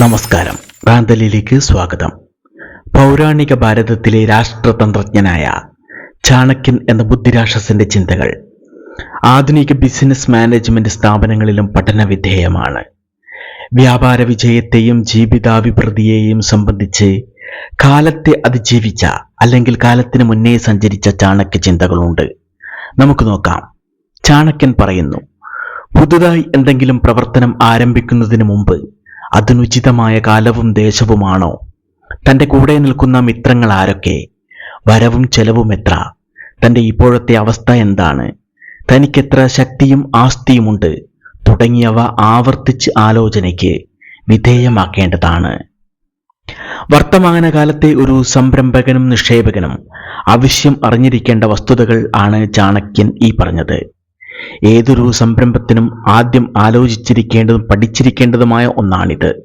നമസ്കാരം. റാന്തലിലേക്ക് സ്വാഗതം. പൗരാണിക ഭാരതത്തിലെ രാഷ്ട്രതന്ത്രജ്ഞനായ ചാണക്യൻ എന്ന ബുദ്ധിരാക്ഷസന്റെ ചിന്തകൾ ആധുനിക ബിസിനസ് മാനേജ്മെന്റ് സ്ഥാപനങ്ങളിലും പഠനവിധേയമാണ്. വ്യാപാര വിജയത്തെയും ജീവിതാഭിവൃദ്ധിയെയും സംബന്ധിച്ച് കാലത്തെ അതിജീവിച്ച അല്ലെങ്കിൽ കാലത്തിന് മുന്നേ സഞ്ചരിച്ച ചാണക്യ ചിന്തകളുണ്ട്. നമുക്ക് നോക്കാം. ചാണക്യൻ പറയുന്നു പുതുതായി എന്തെങ്കിലും പ്രവർത്തനം ആരംഭിക്കുന്നതിന് മുമ്പ് അതിനുചിതമായ കാലവും ദേശവുമാണോ? തന്റെ കൂടെ നിൽക്കുന്ന മിത്രങ്ങൾ ആരൊക്കെ? വരവും ചെലവും എത്ര? തന്റെ ഇപ്പോഴത്തെ അവസ്ഥ എന്താണ്? തനിക്കെത്ര ശക്തിയും ആസ്തിയുമുണ്ട്? തുടങ്ങിയവ ആവർത്തിച്ച് ആലോചനയ്ക്ക് വിധേയമാക്കേണ്ടതാണ്. വർത്തമാനകാലത്തെ ഒരു സംരംഭകനും നിക്ഷേപകനും ആവശ്യം അറിഞ്ഞിരിക്കേണ്ട വസ്തുതകൾ ആണ് ചാണക്യൻ ഈ പറഞ്ഞത്. ഏതൊരു സംരംഭത്തിനും ആദ്യം ആലോചിച്ചിരിക്കേണ്ടതും പഠിച്ചിരിക്കേണ്ടതുമായ ഒന്നാണിത്.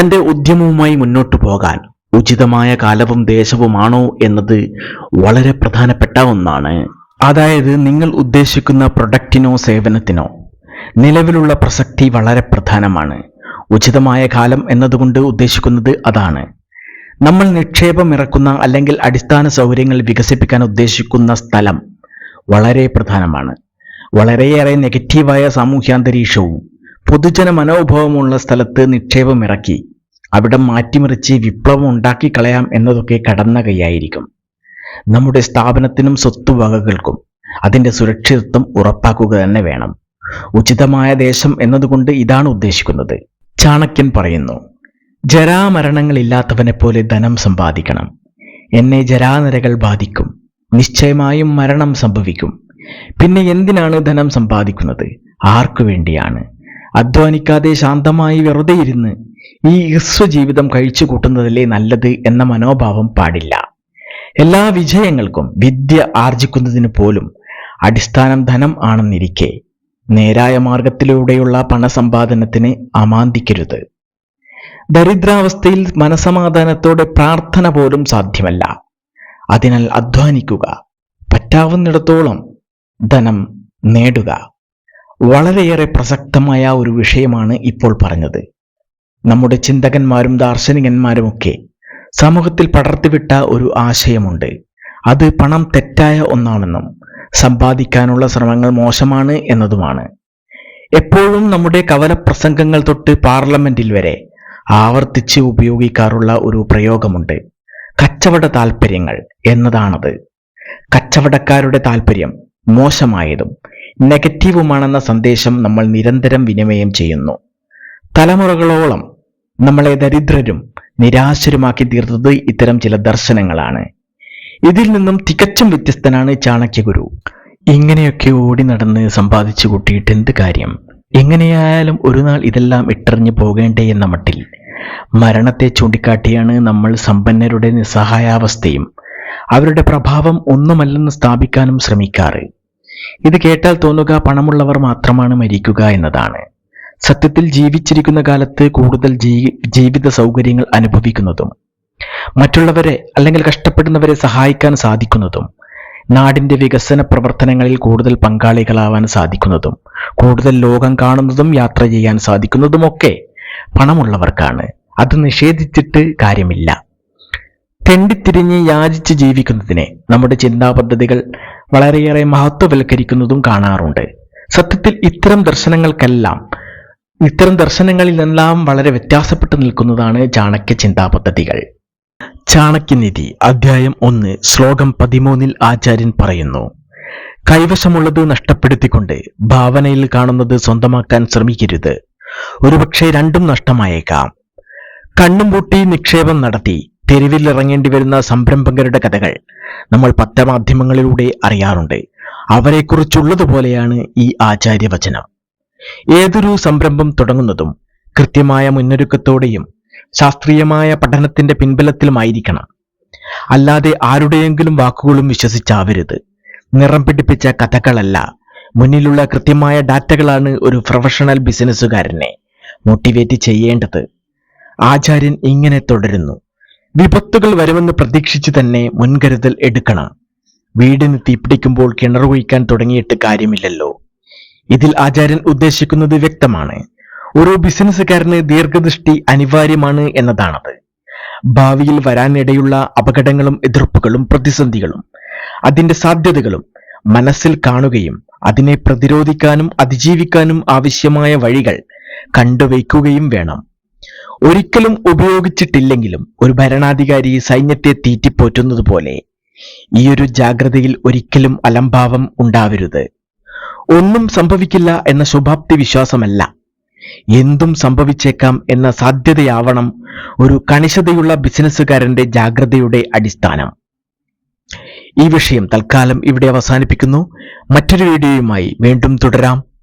തന്റെ ഉദ്യമവുമായി മുന്നോട്ടു പോകാൻ ഉചിതമായ കാലവും ദേശവുമാണോ എന്നത് വളരെ പ്രധാനപ്പെട്ട ഒന്നാണ്. അതായത് നിങ്ങൾ ഉദ്ദേശിക്കുന്ന പ്രൊഡക്റ്റിനോ സേവനത്തിനോ നിലവിലുള്ള പ്രസക്തി വളരെ പ്രധാനമാണ്. ഉചിതമായ കാലം എന്നതുകൊണ്ട് ഉദ്ദേശിക്കുന്നത് അതാണ്. നമ്മൾ നിക്ഷേപം ഇറക്കുന്ന അല്ലെങ്കിൽ അടിസ്ഥാന സൗകര്യങ്ങൾ വികസിപ്പിക്കാൻ ഉദ്ദേശിക്കുന്ന സ്ഥലം വളരെ പ്രധാനമാണ്. വളരെയേറെ നെഗറ്റീവായ സാമൂഹ്യാന്തരീക്ഷവും പൊതുജന മനോഭാവമുള്ള സ്ഥലത്ത് നിക്ഷേപം ഇറക്കി അവിടെ മാറ്റിമറിച്ച് വിപ്ലവം ഉണ്ടാക്കി കളയാം എന്നതൊക്കെ കടന്ന കൈയായിരിക്കും. നമ്മുടെ സ്ഥാപനത്തിനും സ്വത്തുവകകൾക്കും അതിന്റെ സുരക്ഷിതത്വം ഉറപ്പാക്കുക തന്നെ വേണം. ഉചിതമായ ദേശം എന്നതുകൊണ്ട് ഇതാണ് ഉദ്ദേശിക്കുന്നത്. ചാണക്യൻ പറയുന്നു ജരാമരണങ്ങൾ ഇല്ലാത്തവനെ പോലെ ധനം സമ്പാദിക്കണം. എന്നെ ജരാനരകൾ ബാധിക്കും. നിശ്ചയമായും മരണം സംഭവിക്കും. പിന്നെ എന്തിനാണ് ധനം സമ്പാദിക്കുന്നത്? ആർക്കു വേണ്ടിയാണ്? അധ്വാനിക്കാതെ ശാന്തമായി വെറുതെ ഇരുന്ന് ഈ ഹ്രസ്വജീവിതം കഴിച്ചു കൂട്ടുന്നതല്ലേ നല്ലത് എന്ന മനോഭാവം പാടില്ല. എല്ലാ വിജയങ്ങൾക്കും വിദ്യ ആർജിക്കുന്നതിന് പോലും അടിസ്ഥാനം ധനം ആണെന്നിരിക്കെ നേരായ മാർഗത്തിലൂടെയുള്ള പണസമ്പാദനത്തിന് അമാന്തിക്കരുത്. ദരിദ്രാവസ്ഥയിൽ മനസമാധാനത്തോടെ പ്രാർത്ഥന പോലും സാധ്യമല്ല. അതിനാൽ അധ്വാനിക്കുക. പറ്റാവുന്നിടത്തോളം ധനം നേടുക. വളരെയേറെ പ്രസക്തമായ ഒരു വിഷയമാണ് ഇപ്പോൾ പറഞ്ഞത്. നമ്മുടെ ചിന്തകന്മാരും ദാർശനികന്മാരുമൊക്കെ സമൂഹത്തിൽ പടർത്തിവിട്ട ഒരു ആശയമുണ്ട്. അത് പണം തെറ്റായ ഒന്നാണെന്നും സമ്പാദിക്കാനുള്ള ശ്രമങ്ങൾ മോശമാണ് എന്നതുമാണ്. എപ്പോഴും നമ്മുടെ കവല പ്രസംഗങ്ങൾ തൊട്ട് പാർലമെന്റിൽ വരെ ആവർത്തിച്ച് ഉപയോഗിക്കാറുള്ള ഒരു പ്രയോഗമുണ്ട്. കച്ചവട താൽപ്പര്യങ്ങൾ എന്നതാണത്. കച്ചവടക്കാരുടെ താൽപ്പര്യം മോശമായതും നെഗറ്റീവുമാണെന്ന സന്ദേശം നമ്മൾ നിരന്തരം വിനിമയം ചെയ്യുന്നു. തലമുറകളോളം നമ്മളെ ദരിദ്രരും നിരാശരുമാക്കി തീർത്തത് ഇത്തരം ചില ദർശനങ്ങളാണ്. ഇതിൽ നിന്നും തികച്ചും വ്യത്യസ്തനാണ് ചാണക്യഗുരു. ഇങ്ങനെയൊക്കെ ഓടി നടന്ന് സമ്പാദിച്ചു കൂട്ടിയിട്ട് എന്ത് കാര്യം? എങ്ങനെയായാലും ഒരു നാൾ ഇതെല്ലാം ഇട്ടെറിഞ്ഞു പോകേണ്ടേ എന്ന മട്ടിൽ. മരണത്തെ ചൂണ്ടിക്കാട്ടിയാണ് നമ്മൾ സമ്പന്നരുടെ നിസ്സഹായാവസ്ഥയും. അവരുടെ പ്രഭാവം ഒന്നുമല്ലെന്ന് സ്ഥാപിക്കാനും ശ്രമിക്കാറ്. ഇത് കേട്ടാൽ തോന്നുക പണമുള്ളവർ മാത്രമാണ് മരിക്കുക എന്നതാണ്. സത്യത്തിൽ ജീവിച്ചിരിക്കുന്ന കാലത്ത് കൂടുതൽ ജീവിത സൗകര്യങ്ങൾ അനുഭവിക്കുന്നതും മറ്റുള്ളവരെ അല്ലെങ്കിൽ കഷ്ടപ്പെടുന്നവരെ സഹായിക്കാൻ സാധിക്കുന്നതും നാടിന്റെ വികസന പ്രവർത്തനങ്ങളിൽ കൂടുതൽ പങ്കാളികളാവാൻ സാധിക്കുന്നതും കൂടുതൽ ലോകം കാണുന്നതും യാത്ര ചെയ്യാൻ സാധിക്കുന്നതുമൊക്കെ പണമുള്ളവർക്കാണ്. അത് നിഷേധിച്ചിട്ട് കാര്യമില്ല. തെണ്ടിത്തിരിഞ്ഞ് യാചിച്ച് ജീവിക്കുന്നതിനെ നമ്മുടെ ചിന്താ പദ്ധതികൾ വളരെയേറെ മഹത്വവൽക്കരിക്കുന്നതും കാണാറുണ്ട്. സത്യത്തിൽ ഇത്തരം ദർശനങ്ങൾക്കെല്ലാം ഇത്തരം ദർശനങ്ങളിൽ നിന്നെല്ലാം വളരെ വ്യത്യാസപ്പെട്ടു നിൽക്കുന്നതാണ് ചാണക്യ ചിന്താ പദ്ധതികൾ ചാണക്യനിധി അധ്യായം ഒന്ന് ശ്ലോകം പതിമൂന്നിൽ ആചാര്യൻ പറയുന്നു കൈവശമുള്ളത് നഷ്ടപ്പെടുത്തിക്കൊണ്ട് ഭാവനയിൽ കാണുന്നത് സ്വന്തമാക്കാൻ ശ്രമിക്കരുത്. ഒരുപക്ഷെ രണ്ടും നഷ്ടമായേക്കാം. കണ്ണും പൂട്ടി നിക്ഷേപം നടത്തി തെരുവിൽ ഇറങ്ങേണ്ടി വരുന്ന സംരംഭകരുടെ കഥകൾ നമ്മൾ പത്രമാധ്യമങ്ങളിലൂടെ അറിയാറുണ്ട്. അവരെക്കുറിച്ചുള്ളതുപോലെയാണ് ഈ ആചാര്യവചനം. ഏതൊരു സംരംഭം തുടങ്ങുന്നതും കൃത്യമായ മുന്നൊരുക്കത്തോടെയും ശാസ്ത്രീയമായ പഠനത്തിന്റെ പിൻബലത്തിലുമായിരിക്കണം. അല്ലാതെ ആരുടെയെങ്കിലും വാക്കുകളും വിശ്വസിച്ചാവരുത്. നിറം പിടിപ്പിച്ച കഥകളല്ല. മുന്നിലുള്ള കൃത്യമായ ഡാറ്റകളാണ് ഒരു പ്രൊഫഷണൽ ബിസിനസ്സുകാരനെ മോട്ടിവേറ്റ് ചെയ്യേണ്ടത്. ആചാര്യൻ ഇങ്ങനെ തുടരുന്നു. വിപത്തുകൾ വരുമെന്ന് പ്രതീക്ഷിച്ച് തന്നെ മുൻകരുതൽ എടുക്കണം. വീടിന് തീപിടിക്കുമ്പോൾ കിണർ കുഴിക്കാൻ തുടങ്ങിയിട്ട് കാര്യമില്ലല്ലോ. ഇതിൽ ആചാര്യൻ ഉദ്ദേശിക്കുന്നത് വ്യക്തമാണ്. ഒരു ബിസിനസ്സുകാരന് ദീർഘദൃഷ്ടി അനിവാര്യമാണ് എന്നതാണത്. ഭാവിയിൽ വരാനിടയുള്ള അപകടങ്ങളും എതിർപ്പുകളും പ്രതിസന്ധികളും അതിന്റെ സാധ്യതകളും മനസ്സിൽ കാണുകയും അതിനെ പ്രതിരോധിക്കാനും അതിജീവിക്കാനും ആവശ്യമായ വഴികൾ കണ്ടുവയ്ക്കുകയും വേണം. ഒരിക്കലും ഉപയോഗിച്ചിട്ടില്ലെങ്കിലും ഒരു ഭരണാധികാരി സൈന്യത്തെ തീറ്റിപ്പോറ്റുന്നത് പോലെ ഈയൊരു ജാഗ്രതയിൽ ഒരിക്കലും അലംഭാവം ഉണ്ടാവരുത്. ഒന്നും സംഭവിക്കില്ല എന്ന ശുഭാപ്തി വിശ്വാസമല്ല. എന്തും സംഭവിച്ചേക്കാം എന്ന സാധ്യതയാവണം ഒരു കണിശതയുള്ള ബിസിനസ്സുകാരന്റെ ജാഗ്രതയുടെ അടിസ്ഥാനം. ഈ വിഷയം തൽക്കാലം ഇവിടെ അവസാനിപ്പിക്കുന്നു. മറ്റൊരു വീഡിയോയുമായി വീണ്ടും തുടരാം.